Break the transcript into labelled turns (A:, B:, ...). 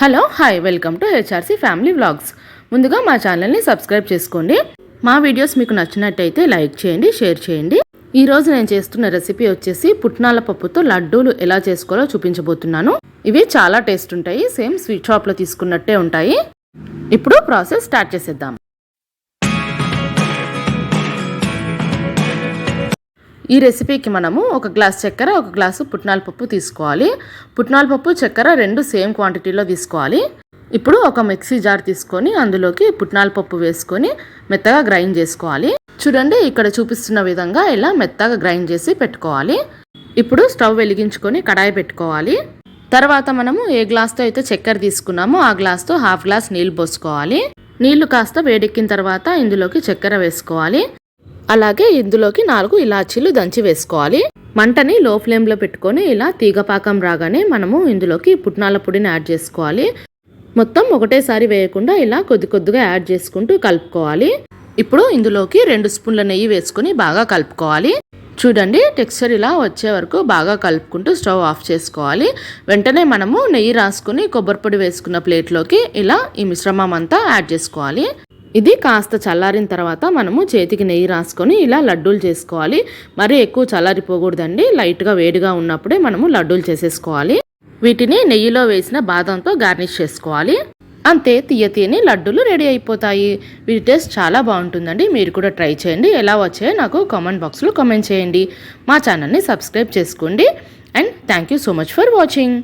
A: Hello hi welcome to HRC family vlogs. ముందుగా మా ఛానల్ని సబ్స్క్రైబ్ చేసుకోండి. మా వీడియోస్ మీకు నచ్చినట్టయితే లైక్ చేయండి షేర్ చేయండి. ఈరోజు నేను చేస్తున్న రెసిపీ వచ్చేసి పుట్నాల పప్పుతో లడ్డూలు ఎలా చేసుకోవాలో చూపించబోతున్నాను. ఇవి చాలా టేస్ట్ ఉంటాయి సేమ్ స్వీట్ షాప్లో తీసుకున్నట్టే ఉంటాయి. ఇప్పుడు ప్రాసెస్ స్టార్ట్ చేసేద్దాం. ఈ రెసిపీకి మనము ఒక గ్లాస్ చక్కెర ఒక గ్లాసు పుట్నాల పప్పు తీసుకోవాలి. పుట్నాల పప్పు చక్కెర రెండు సేమ్ క్వాంటిటీలో తీసుకోవాలి. ఇప్పుడు ఒక మిక్సీ జార్ తీసుకొని అందులోకి పుట్నాల పప్పు వేసుకొని మెత్తగా గ్రైండ్ చేసుకోవాలి. చూడండి ఇక్కడ చూపిస్తున్న విధంగా ఇలా మెత్తగా గ్రైండ్ చేసి పెట్టుకోవాలి. ఇప్పుడు స్టవ్ వెలిగించుకొని కడాయి పెట్టుకోవాలి. తర్వాత మనము ఏ గ్లాస్తో అయితే చక్కెర తీసుకున్నామో ఆ గ్లాస్తో హాఫ్ గ్లాస్ నీళ్ళు పోసుకోవాలి. నీళ్ళు కాస్త వేడెక్కిన తర్వాత ఇందులోకి చక్కెర వేసుకోవాలి. అలాగే ఇందులోకి నాలుగు ఇలాచీలు దంచి వేసుకోవాలి. మంటని లో ఫ్లేమ్లో పెట్టుకొని ఇలా తీగపాకం రాగానే మనము ఇందులోకి పుట్నాల పొడిని యాడ్ చేసుకోవాలి. మొత్తం ఒకటేసారి వేయకుండా ఇలా కొద్ది కొద్దిగా యాడ్ చేసుకుంటూ కలుపుకోవాలి. ఇప్పుడు ఇందులోకి రెండు స్పూన్ల నెయ్యి వేసుకొని బాగా కలుపుకోవాలి. చూడండి టెక్స్చర్ ఇలా వచ్చే వరకు బాగా కలుపుకుంటూ స్టవ్ ఆఫ్ చేసుకోవాలి. వెంటనే మనము నెయ్యి రాసుకుని కొబ్బరి పొడి వేసుకున్న ప్లేట్లోకి ఇలా ఈ మిశ్రమం అంతా యాడ్ చేసుకోవాలి. ఇది కాస్త చల్లారిన తర్వాత మనము చేతికి నెయ్యి రాసుకొని ఇలా లడ్డూలు చేసుకోవాలి. మరీ ఎక్కువ చల్లారిపోకూడదండి. లైట్గా వేడిగా ఉన్నప్పుడే మనము లడ్డూలు చేసేసుకోవాలి. వీటిని నెయ్యిలో వేసిన బాదంతో గార్నిష్ చేసుకోవాలి. అంతే తీయ తీయని లడ్డూలు రెడీ అయిపోతాయి. వీటి టేస్ట్ చాలా బాగుంటుందండి. మీరు కూడా ట్రై చేయండి. ఎలా వచ్చాయో నాకు కామెంట్ బాక్స్లో కామెంట్ చేయండి. మా ఛానల్ని సబ్స్క్రైబ్ చేసుకోండి. And thank you so much for watching.